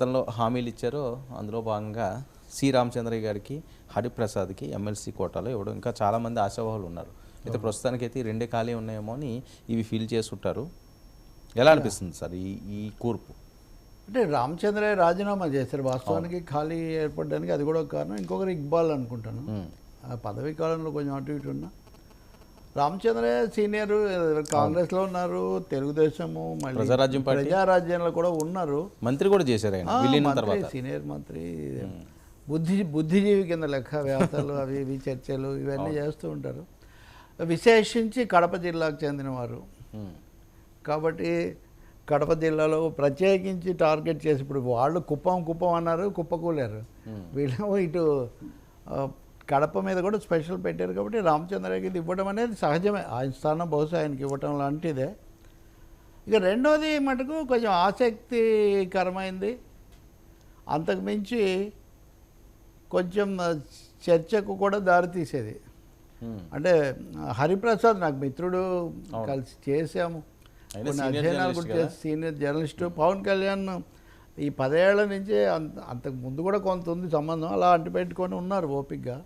గతంలో హామీలు ఇచ్చారో అందులో భాగంగా సి. రామచంద్రయ్య గారికి హరిప్రసాద్కి ఎమ్మెల్సీ కోటాలో ఇవ్వడం. ఇంకా చాలామంది ఆశావాహులు ఉన్నారు అయితే ప్రస్తుతానికైతే రెండే ఖాళీ ఉన్నాయేమో అని ఇవి ఫీల్ చేసుంటారు. ఎలా అనిపిస్తుంది సార్ ఈ ఈ కూర్పు? అంటే రామచంద్రయ్య రాజీనామా చేశారు. వాస్తవానికి ఖాళీ ఏర్పడడానికి అది కూడా ఒక కారణం. ఇంకొకరు ఇక్బాల్ అనుకుంటాను. ఆ పదవీ కాలంలో కొంచెం అటు ఇటు ఉన్నా. రామచంద్రయ్య సీనియర్ కాంగ్రెస్లో ఉన్నారు తెలుగుదేశము మళ్ళీ ప్రజారాజ్యం పార్టీ. ప్రజారాజ్యంలో కూడా ఉన్నారు. మంత్రి కూడా చేశారు ఆయన తర్వాత. సీనియర్ మంత్రి బుద్ధి బుద్ధిజీవి కింద లెక్క వ్యాసాలు అవి ఇవి చర్చలు ఇవన్నీ చేస్తూ ఉంటారు. విశేషించి కడప జిల్లాకు చెందినవారు. కాబట్టి కడప జిల్లాలో ప్రత్యేకించి టార్గెట్ చేసి ఇప్పుడు వాళ్ళు కుప్పం కుప్పం అన్నారు కుప్పకూలారు. వీళ్ళేమో ఇటు కడప మీద కూడా స్పెషల్ పెట్టారు కాబట్టి రామచంద్రకి ఇది ఇవ్వడం అనేది సహజమే. ఆయన స్థానం బహుశా ఆయనకి ఇవ్వటం లాంటిదే. ఇక రెండోది మటుకు కొంచెం ఆసక్తికరమైంది. అంతకు మించి కొంచెం చర్చకు కూడా దారితీసేది. అంటే హరిప్రసాద్ నాకు మిత్రుడు కలిసి చేసాము కొన్ని అధ్యయనాలు కూడా చేసి సీనియర్ జర్నలిస్ట్. పవన్ కళ్యాణ్ ఈ పదేళ్ళ నుంచే అంత అంతకు ముందు కూడా కొంత ఉంది సంబంధం. అలా అంటిపెట్టుకొని ఉన్నారు ఓపికగా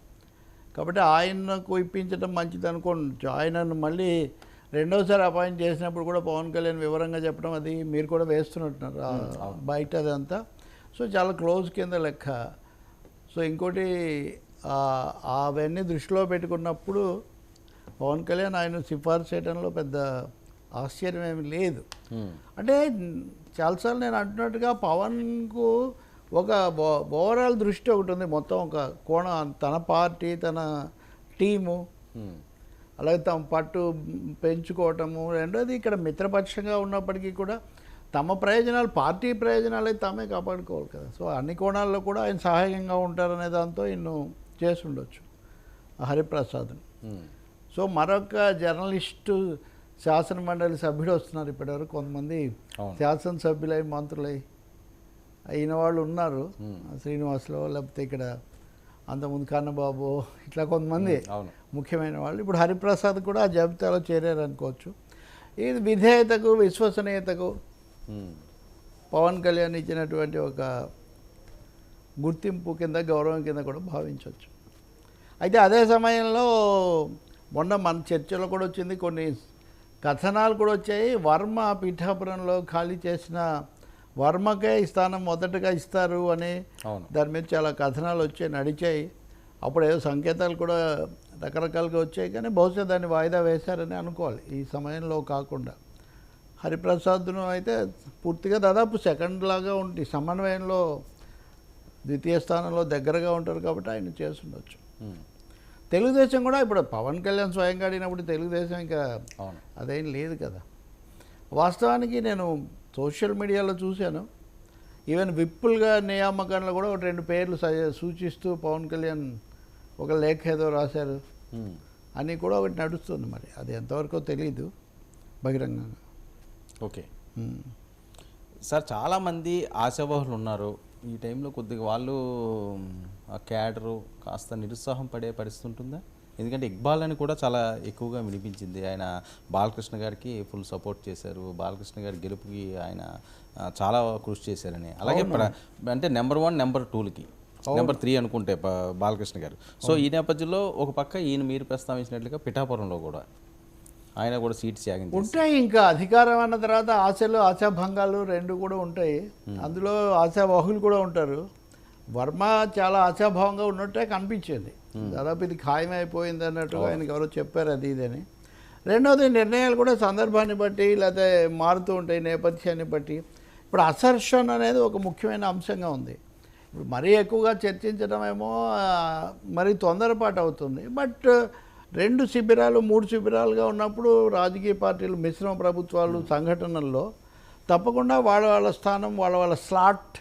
కాబట్టి ఆయనకు ఇప్పించడం మంచిది అనుకోండి. ఆయనను మళ్ళీ రెండోసారి అపాయింట్ చేసినప్పుడు కూడా పవన్ కళ్యాణ్ వివరంగా చెప్పడం అది మీరు కూడా వేస్తున్నట్టున్నారు. బయట అదంతా. సో చాలా క్లోజ్ కింద లెక్క. సో ఇంకోటి అవన్నీ దృష్టిలో పెట్టుకున్నప్పుడు పవన్ కళ్యాణ్ ఆయన సిఫార్సు చేయడంలో పెద్ద ఆశ్చర్యం ఏమి లేదు. అంటే చాలాసార్లు నేను అంటున్నట్టుగా పవన్కు ఒక ఓవరాల్ దృష్టి ఒకటి ఉంది. మొత్తం ఒక కోణం తన పార్టీ తన టీము. అలాగే తమ పట్టు పెంచుకోవటము. రెండోది ఇక్కడ మిత్రపక్షంగా ఉన్నప్పటికీ కూడా తమ ప్రయోజనాలు పార్టీ ప్రయోజనాలు అయితే తామే కాపాడుకోవాలి కదా. సో అన్ని కోణాల్లో కూడా ఆయన సహాయంగా ఉంటారనే దాంతో ఇన్ను చేసి ఉండొచ్చు హరిప్రసాద్. ఉమ్. సో మరొక జర్నలిస్టు శాసన మండలి సభ్యుడు వస్తున్నారు ఇప్పటివరకు కొంతమంది. శాసనసభ్యులై మంత్రులై. అయిన వాళ్ళు ఉన్నారు. శ్రీనివాసులో లేకపోతే ఇక్కడ అంతకుముందు కన్నబాబు ఇట్లా కొంతమంది ముఖ్యమైన వాళ్ళు. ఇప్పుడు హరిప్రసాద్ కూడా ఆ జాబితాలో చేరారు అనుకోవచ్చు ఇది విధేయతకు విశ్వసనీయతకు. పవన్ కళ్యాణ్ ఇచ్చినటువంటి ఒక గుర్తింపు కింద గౌరవం కింద కూడా భావించవచ్చు. అయితే అదే సమయంలో మొన్న మన చర్చలో కూడా వచ్చింది కొన్ని కథనాలు కూడా వచ్చాయి. వర్మ పిఠాపురంలో ఖాళీ చేసిన వర్మకే ఈ స్థానం మొదటగా ఇస్తారు అని దాని మీద చాలా కథనాలు వచ్చాయి నడిచాయి. అప్పుడు ఏదో సంకేతాలు కూడా రకరకాలుగా వచ్చాయి కానీ బహుశా దాన్ని వాయిదా వేశారని అనుకోవాలి ఈ సమయంలో కాకుండా. హరిప్రసాద్ను అయితే పూర్తిగా దాదాపు సెకండ్ లాగా ఉండి సమన్వయంలో ద్వితీయ స్థానంలో దగ్గరగా ఉంటారు కాబట్టి ఆయన చేస్తుండొచ్చు. తెలుగుదేశం కూడా ఇప్పుడు పవన్ కళ్యాణ్ స్వయంగా అడిగినప్పుడు తెలుగుదేశం ఇంకా అదేం లేదు కదా. వాస్తవానికి నేను సోషల్ మీడియాలో చూశాను. ఈవెన్ విప్పుల్గా నియామకంలో కూడా ఒక రెండు పేర్లు సూచిస్తూ పవన్ కళ్యాణ్ ఒక లేఖ ఏదో రాశారు. అని కూడా ఒకటి నడుస్తుంది మరి. అది ఎంతవరకు తెలియదు బహిరంగంగా. ఓకే. సార్ చాలామంది ఆశావాహులు ఉన్నారు. ఈ టైంలో కొద్దిగా వాళ్ళు ఆ క్యాడరు కాస్త నిరుత్సాహం పడే పరిస్థితి ఉంటుందా? ఎందుకంటే ఇక్బాల్ అని కూడా చాలా ఎక్కువగా వినిపించింది. ఆయన బాలకృష్ణ గారికి ఫుల్ సపోర్ట్ చేశారు. బాలకృష్ణ గారి గెలుపుకి ఆయన చాలా కృషి చేశారని. అలాగే అంటే నెంబర్ వన్ నెంబర్ టూలకి. నెంబర్ త్రీ అనుకుంటే బాలకృష్ణ గారు. సో ఈ నేపథ్యంలో ఒక పక్క ఈయన మీరు ప్రస్తావించినట్లుగా పిఠాపురంలో కూడా ఆయన కూడా సీట్ త్యాగం చేశారు. ఉంటాయి ఇంకా. అధికారం అన్న తర్వాత ఆశలు ఆశాభంగాలు రెండు కూడా ఉంటాయి. అందులో ఆశావాహులు కూడా ఉంటారు. వర్మ చాలా ఆశాభావంగా ఉన్నట్టే కనిపించింది. దాదాపు ఇది ఖాయమైపోయింది అన్నట్టుగా ఆయనకి ఎవరో చెప్పారు అది ఇదని. రెండోది నిర్ణయాలు కూడా సందర్భాన్ని బట్టి లేకపోతే మారుతూ ఉంటాయి నేపథ్యాన్ని బట్టి. ఇప్పుడు అసర్షన్ అనేది ఒక ముఖ్యమైన అంశంగా ఉంది. ఇప్పుడు మరీ ఎక్కువగా చర్చించడం ఏమో ఆ, మరీ తొందరపాటు అవుతుంది. బట్ రెండు శిబిరాలు మూడు శిబిరాలుగా ఉన్నప్పుడు రాజకీయ పార్టీలు మిశ్రమ ప్రభుత్వాలు సంఘటనల్లో తప్పకుండా వాళ్ళ వాళ్ళ స్థానం వాళ్ళ వాళ్ళ స్లాట్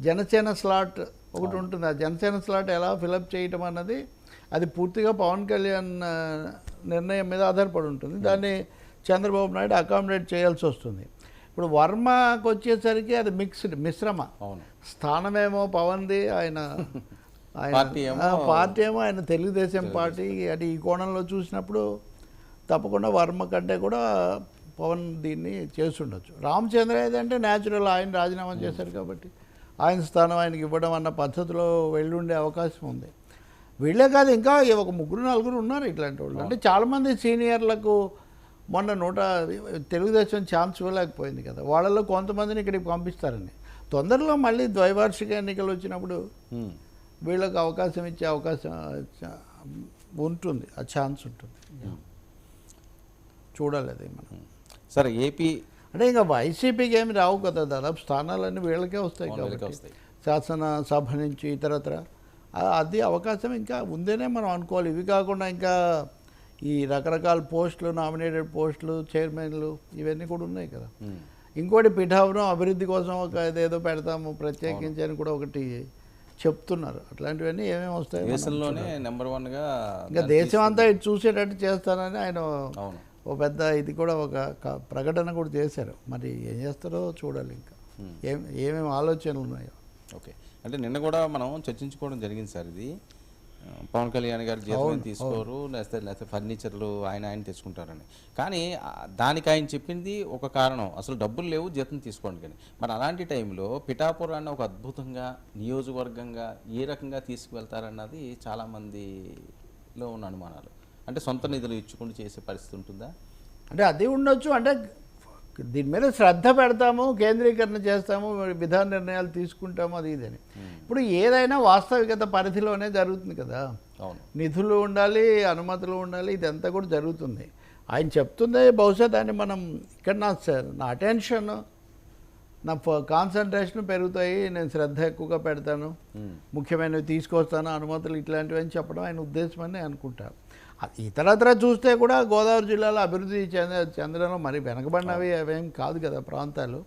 జనసేన స్లాట్ ఒకటి ఉంటుంది. ఆ జనసేన స్లాట్ ఎలా ఫిలప్ చేయటం అన్నది అది పూర్తిగా పవన్ కళ్యాణ్ నిర్ణయం మీద ఆధారపడి ఉంటుంది. దాన్ని చంద్రబాబు నాయుడు అకామిడేట్ చేయాల్సి వస్తుంది. ఇప్పుడు వర్మకు వచ్చేసరికి అది మిక్స్డ్ మిశ్రమ. స్థానమేమో పవన్ది ఆయన ఆయన పార్టీ ఏమో ఆయన తెలుగుదేశం పార్టీ. అంటే ఈ కోణంలో చూసినప్పుడు తప్పకుండా వర్మ కంటే కూడా పవన్ దీన్ని చేస్తుండొచ్చు రామచంద్ర ఏదంటే న్యాచురల్ ఆయన రాజీనామా చేశారు కాబట్టి. ఆయన స్థానం ఆయనకి ఇవ్వడం అన్న పద్ధతిలో వెళ్ళుండే అవకాశం ఉంది. వీళ్ళే కాదు ఇంకా ఒక ముగ్గురు నలుగురు ఉన్నారు ఇట్లాంటి వాళ్ళు. అంటే చాలామంది సీనియర్లకు మొన్న నూట తెలుగుదేశం ఛాన్స్ ఇవ్వలేకపోయింది కదా. వాళ్ళలో కొంతమందిని ఇక్కడికి పంపిస్తారని. తొందరలో మళ్ళీ ద్వైవార్షిక ఎన్నికలు వచ్చినప్పుడు. వీళ్ళకి అవకాశం ఇచ్చే అవకాశం ఉంటుంది ఆ ఛాన్స్ ఉంటుంది. చూడాలి అది మనం. సరే ఏపీ అంటే ఇంకా వైసీపీకి ఏమి రావు కదా దాదాపు స్థానాలన్నీ వీళ్ళకే వస్తాయి కాబట్టి. శాసనసభ నుంచి ఇతరత్ర. అది అవకాశం ఇంకా ఉందేనే మనం అనుకోవాలి. ఇవి కాకుండా ఇంకా ఈ రకరకాల పోస్టులు నామినేటెడ్ పోస్టులు చైర్మన్లు ఇవన్నీ కూడా ఉన్నాయి కదా. ఇంకోటి పిఠాపురం అభివృద్ధి కోసం ఒక ఏదేదో పెడతాము ప్రత్యేకించి అని కూడా ఒకటి చెప్తున్నారు. అట్లాంటివన్నీ ఏమేమి వస్తాయి దేశంలోనే నెంబర్ వన్గా ఇంకా దేశం అంతా ఇటు చూసేటట్టు చేస్తానని ఆయన ఓ పెద్ద ఇది కూడా ఒక ప్రకటన కూడా చేశారు. మరి ఏం చేస్తారో చూడాలి ఇంకా. Hmm. ఏం ఏమేమి ఆలోచనలు ఉన్నాయో. ఓకే. అంటే నిన్న కూడా మనం చర్చించుకోవడం జరిగింది సార్ ఇది. పవన్ కళ్యాణ్ గారు జీతం తీసుకోరు లేకపోతే లేకపోతే ఫర్నిచర్లు ఆయన ఆయన తెచ్చుకుంటారని. కానీ దానికి ఆయన చెప్పింది ఒక కారణం. అసలు డబ్బులు లేవు జీతం తీసుకోండి కానీ. మరి అలాంటి టైంలో పిఠాపురాన్ని ఒక అద్భుతంగా నియోజకవర్గంగా ఏ రకంగా తీసుకువెళ్తారన్నది చాలామందిలో ఉన్న అనుమానాలు. అంటే సొంత నిధులు ఇచ్చుకుంటూ చేసే పరిస్థితి ఉంటుందా? అంటే అది ఉండొచ్చు. అంటే దీని మీద శ్రద్ధ పెడతాము కేంద్రీకరణ చేస్తాము విధాన నిర్ణయాలు తీసుకుంటాము అది ఇదని. ఇప్పుడు ఏదైనా వాస్తవికత పరిధిలోనే జరుగుతుంది కదా. నిధులు ఉండాలి అనుమతులు ఉండాలి ఇదంతా కూడా జరుగుతుంది. ఆయన చెప్తుందే బహుశా దాన్ని మనం ఇక్కడ నా నా అటెన్షన్ నా కాన్సన్ట్రేషన్ పెరుగుతాయి నేను శ్రద్ధ ఎక్కువగా పెడతాను. ముఖ్యమైనవి తీసుకొస్తాను అనుమతులు ఇట్లాంటివి అని చెప్పడం ఆయన ఉద్దేశం అని నేను అనుకుంటా. అది ఇతరత్ర చూస్తే కూడా గోదావరి జిల్లాలో అభివృద్ధి చెంద చెందడంలో మరి వెనకబడినవి అవేం కాదు కదా ప్రాంతాలు.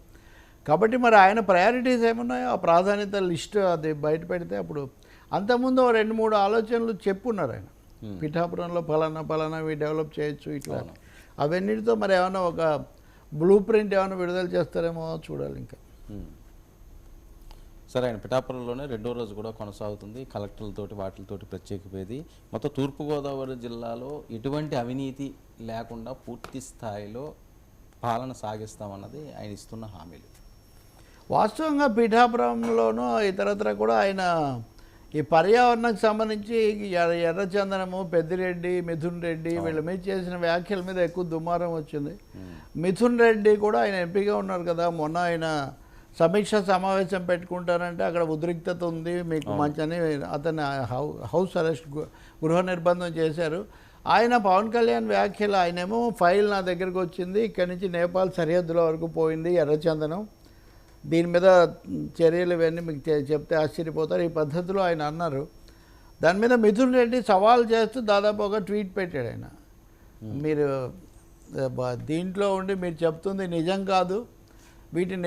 కాబట్టి మరి ఆయన ప్రయారిటీస్ ఏమున్నాయో ఆ ప్రాధాన్యత లిస్ట్ అది బయట పెడితే అప్పుడు అంతకుముందు రెండు మూడు ఆలోచనలు చెప్పున్నారు ఆయన. పిఠాపురంలో ఫలానా ఫలానావి డెవలప్ చేయొచ్చు ఇట్లా. అవన్నిటితో మరి ఏమైనా ఒక బ్లూ ప్రింట్ ఏమైనా విడుదల చేస్తారేమో చూడాలి ఇంకా. సరే ఆయన పిఠాపురంలోనే రెండో రోజు కూడా కొనసాగుతుంది. కలెక్టర్లతోటి వాటితోటి ప్రత్యేక వేది మొత్తం తూర్పుగోదావరి జిల్లాలో ఎటువంటి అవినీతి లేకుండా పూర్తి స్థాయిలో పాలన సాగిస్తామన్నది ఆయన ఇస్తున్న హామీలు. వాస్తవంగా పీఠాపురంలోనూ ఇతరత్ర కూడా ఆయన ఈ పర్యావరణకు సంబంధించి ఎర్ర ఎర్రచందనము పెద్దిరెడ్డి మిథున్ రెడ్డి వీళ్ళ మీద చేసిన వ్యాఖ్యల మీద ఎక్కువ దుమారం వచ్చింది. మిథున్ రెడ్డి కూడా ఆయన ఎంపీగా ఉన్నారు కదా. మొన్న ఆయన సమీక్ష సమావేశం పెట్టుకుంటారంటే అక్కడ ఉద్రిక్తత ఉంది మీకు మంచని అతన్ని హౌ- హౌస్ అరెస్ట్ గృహ నిర్బంధం చేశారు. ఆయన పవన్ కళ్యాణ్ వ్యాఖ్యలు ఆయనేమో ఫైల్ నా దగ్గరకు వచ్చింది ఇక్కడి నుంచి నేపాల్ సరిహద్దుల వరకు పోయింది ఎర్రచందనం. దీని మీద చర్యలు ఇవన్నీ మీకు చెప్తే ఆశ్చర్యపోతారు. ఈ పద్ధతిలో ఆయన అన్నారు. దాని మీద మిథున్ రెడ్డి సవాల్ చేస్తూ దాదాపు ఒక ట్వీట్ పెట్టాడు ఆయన. మీరు దీంట్లో ఉండి మీరు చెప్తుంది నిజం కాదు. వీటిని